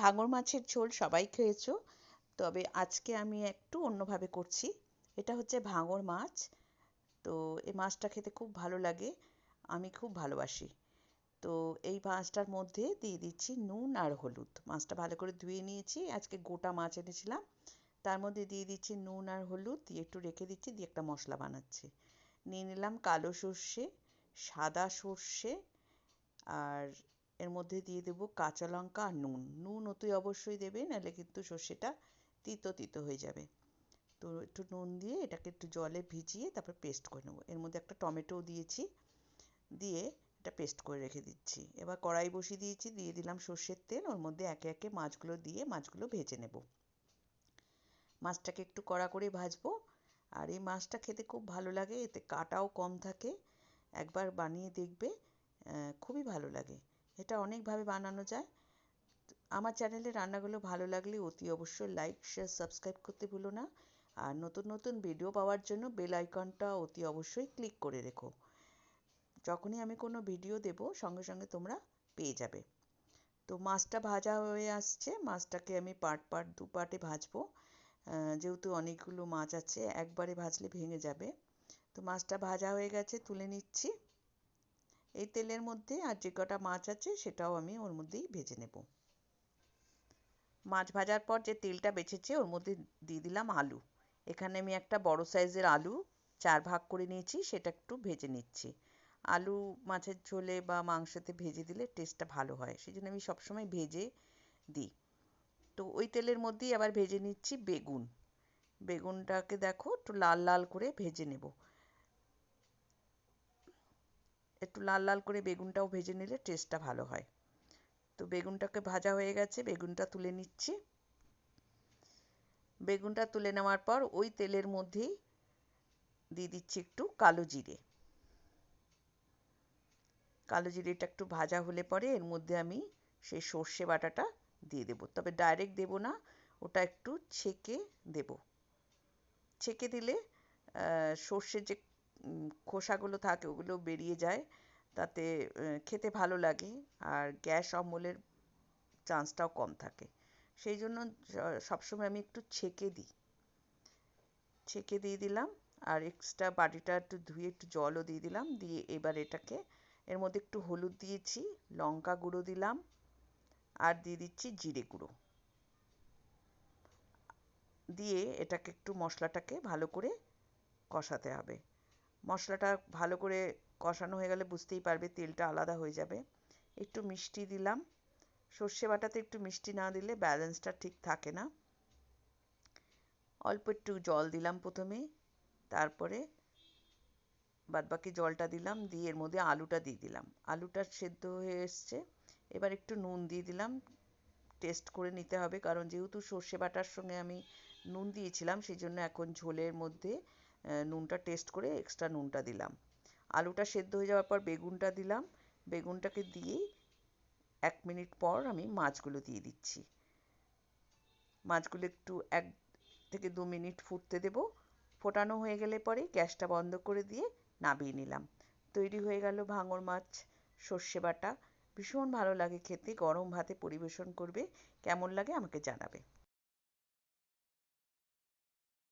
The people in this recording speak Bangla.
ভাঙর মাছের ঝোল সবাই খেয়েছো, তবে আজকে আমি একটু অন্যভাবে করছি। এটা হচ্ছে ভাঙর মাছ। তো এই মাছটা খেতে খুব ভালো লাগে, আমি খুব ভালোবাসি। তো এই মাছটার মধ্যে দিয়ে দিচ্ছি নুন আর হলুদ। মাছটা ভালো করে ধুয়ে নিয়েছি, আজকে গোটা মাছ এনেছিলাম। তার মধ্যে দিয়ে দিচ্ছি নুন আর হলুদ, দিয়ে একটু রেখে দিচ্ছি, দিয়ে একটা মশলা বানাচ্ছি। নিয়ে নিলাম কালো সর্ষে, সাদা সর্ষে আর এর মধ্যে দিয়ে দেব কাঁচা লঙ্কা আর নুন। নুন অতি অবশ্যই দেবে, নাহলে কিন্তু সর্ষেটা তিতো তিতো হয়ে যাবে। তো একটু নুন দিয়ে এটাকে একটু জলে ভিজিয়ে তারপর পেস্ট করে নেব। এর মধ্যে একটা টমেটো দিয়েছি, দিয়ে এটা পেস্ট করে রেখে দিচ্ছি। এবার কড়াই বসিয়ে দিয়েছি, দিয়ে দিলাম সর্ষের তেল। ওর মধ্যে একে একে মাছগুলো দিয়ে মাছগুলো ভেজে নেব। মাছটাকে একটু কড়া করে ভাজবো। আর এই মাছটা খেতে খুব ভালো লাগে, এতে কাটাও কম থাকে। একবার বানিয়ে দেখবে খুবই ভালো লাগে। এটা অনেকভাবে বানানো যায়। আমার চ্যানেলে রান্নাগুলো ভালো লাগলে অতি অবশ্যই লাইক শেয়ার সাবস্ক্রাইব করতে ভুলো না। আর নতুন নতুন ভিডিও পাওয়ার জন্য বেল আইকনটা অতি অবশ্যই ক্লিক করে রেখো। যখনই আমি কোনো ভিডিও দেব, সঙ্গে সঙ্গে তোমরা পেয়ে যাবে। তো মাছটা ভাজা হয়ে আসছে, মাছটাকে আমি পার্ট পার্ট দু পার্টে ভাজবো। যেহেতু অনেকগুলো মাছ আছে, একবারে ভাজলে ভেঙে যাবে। তো মাছটা ভাজা হয়ে গেছে, তুলে নিচ্ছি। এই তেলের মধ্যে আর যে কটা মাছ আছে সেটাও আমি ওর মধ্যেই ভেজে নেব। মাছ ভাজার পর যে তেলটা বেঁচেছে ওর মধ্যে দিয়ে দিলাম আলু। এখানে আমি একটা বড় সাইজের আলু চার ভাগ করে নিয়েছি, সেটা একটু ভেজে নিচ্ছি। আলু মাছের ঝোলে বা মাংসতে ভেজে দিলে টেস্টটা ভালো হয় সেই জন্য আমি সবসময় ভেজে দিই। তো ওই তেলের মধ্যেই আবার ভেজে নিচ্ছি বেগুন। বেগুনটাকে দেখো একটু লাল লাল করে ভেজে নেব। একটু লাল লাল করে বেগুনটাও ভেজে নিলে টেস্টটা ভালো হয়। তো বেগুনটাকে ভাজা হয়ে গেছে, বেগুনটা তুলে নিচ্ছি। বেগুনটা তুলে নেওয়ার পর ওই তেলের মধ্যেই দিয়ে দিচ্ছি একটু কালো জিরে। কালো জিরেটা একটু ভাজা হলে পরে এর মধ্যে আমি সেই সর্ষে বাটাটা দিয়ে দেবো। তবে ডাইরেক্ট দেবো না, ওটা একটু ছেঁকে দেব। ছেঁকে দিলে সর্ষের যে খোসাগুলো থাকে, ওগুলো বেরিয়ে যায়। তাতে খেতে ভালো লাগে আর গ্যাস অম্বলের চান্সটাও কম থাকে। সেই জন্য সবসময় আমি একটু ছেঁকে দিই। ছেঁকে দিয়ে দিলাম আর এক্সট্রা বাটিটা একটু ধুয়ে একটু জলও দিয়ে দিলাম। দিয়ে এবার এটাকে, এর মধ্যে একটু হলুদ দিয়েছি, লঙ্কা গুঁড়ো দিলাম আর দিয়ে দিচ্ছি জিরে গুঁড়ো। দিয়ে এটাকে একটু মশলাটাকে ভালো করে কষাতে হবে। মশলাটা ভালো করে কষানো হয়ে গেলে বুঝতেই পারবে তেলটা আলাদা হয়ে যাবে। একটু মিষ্টি দিলাম। সর্ষে বাটাতে একটু মিষ্টি না দিলে ব্যালেন্সটা ঠিক থাকে না। অল্প একটু জল দিলাম প্রথমে। তারপরে বাদবাকি জলটা দিলাম, দিয়ে এর মধ্যে আলুটা দিয়ে দিলাম। আলুটা সেদ্ধ হয়ে এসছে। এবার একটু নুন দিয়ে দিলাম। টেস্ট করে নিতে হবে, কারণ যেহেতু সর্ষে বাটার সঙ্গে আমি নুন দিয়েছিলাম সেই জন্য এখন ঝোলের মধ্যে নুনটা টেস্ট করে এক্সট্রা নুনটা দিলাম। আলুটা সেদ্ধ হয়ে যাওয়ার পর বেগুনটা দিলাম। বেগুনটাকে দিয়ে এক মিনিট পর আমি মাছগুলো দিয়ে দিচ্ছি। মাছগুলো একটু এক থেকে দু মিনিট ফুটতে দেব। ফোটানো হয়ে গেলে পরে গ্যাসটা বন্ধ করে দিয়ে নামিয়ে নিলাম। তৈরি হয়ে গেল ভাঙর মাছ, সর্ষে বাটা। ভীষণ ভালো লাগে খেতে, গরম ভাতে পরিবেশন করবে। কেমন লাগে আমাকে জানাবে।